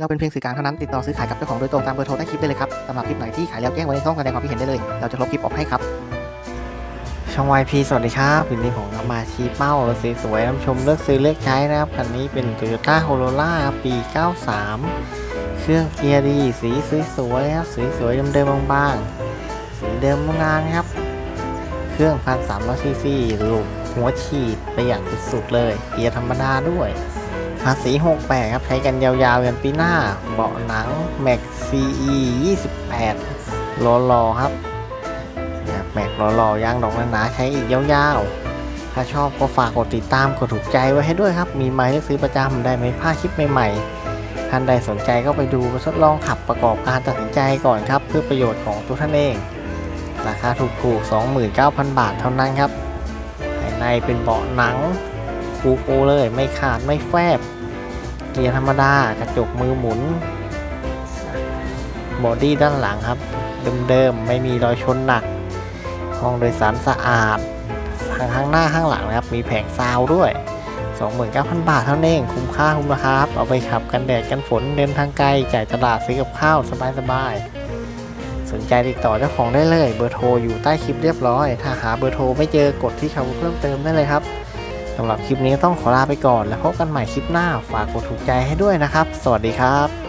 เราเป็นเพียงสื่อกลางเท่านั้นติดต่อซื้อขายกับเจ้าของโดยตรงตามเบอร์โทรใต้คลิปได้เลยครับสำหรับคลิปไหนที่ขายแล้วแจ้งไว้ในช่องแสดงความคิดเห็นได้เลย เราจะลบคลิปออกให้ครับ ช่อง YP สวัสดีครับวันนี้ผมก็มาชี้เป้ารถสวยๆน้ำชมเลือกซื้อเลือกใช้นะครับคันนี้เป็น Toyota Corolla ปี 93 เครื่องเกียร์ดีสีสวยๆครับสีสวยๆเดิมๆบางๆสีเดิมโรงงานครับ เครื่อง 1,300ซีซีลูกหัวฉีดประหยัดสุดๆเลยเกียร์ธรรมดาด้วย ภาษี68 ครับ ใช้กันยาวๆยันปีหน้า เบาะหนัง Max CE 28รอๆครับแม็กหล่อๆยางดอกหนาๆใช้อีกยาวๆ ถ้าชอบก็ฝากกดติดตามกดถูกใจไว้ให้ด้วยครับ มีไม้เลือกซื้อประจำได้ไม่พลาดคลิปใหม่ๆ ท่านใดสนใจก็ไปดูทดลองขับประกอบการตัดสินใจก่อนครับ เพื่อประโยชน์ของตัวท่านเอง ราคาถูกๆ 29,000 บาทเท่านั้นครับภายในเป็นเบาะหนัง ฟูๆเลยไม่ขาดไม่แฟบเกียร์ธรรมดากระจกมือหมุนบอดี้ด้านหลังครับ เดิมๆ ไม่มีรอยชนหนัก ห้องโดยสารสะอาดทั้งข้างหน้าข้างหลังนะครับ มีแผงซาวด้วย 29,000 บาทเท่านั้นเอง คุ้มค่าคุ้มราคาครับเอาไปขับกันแดดกันฝนเดินทางไกล จ่ายตลาดซื้อกับข้าว สบายๆ สนใจติดต่อเจ้าของได้เลย เบอร์โทรอยู่ใต้คลิปเรียบร้อย ถ้าหาเบอร์โทรไม่เจอกดที่คำเพิ่มเติมได้เลยครับำหรับคลิปนี้ต้องขอลาไปก่อน แล้วพบกันใหม่คลิปหน้า ฝากกดถูกใจให้ด้วยนะครับ สวัสดีครับ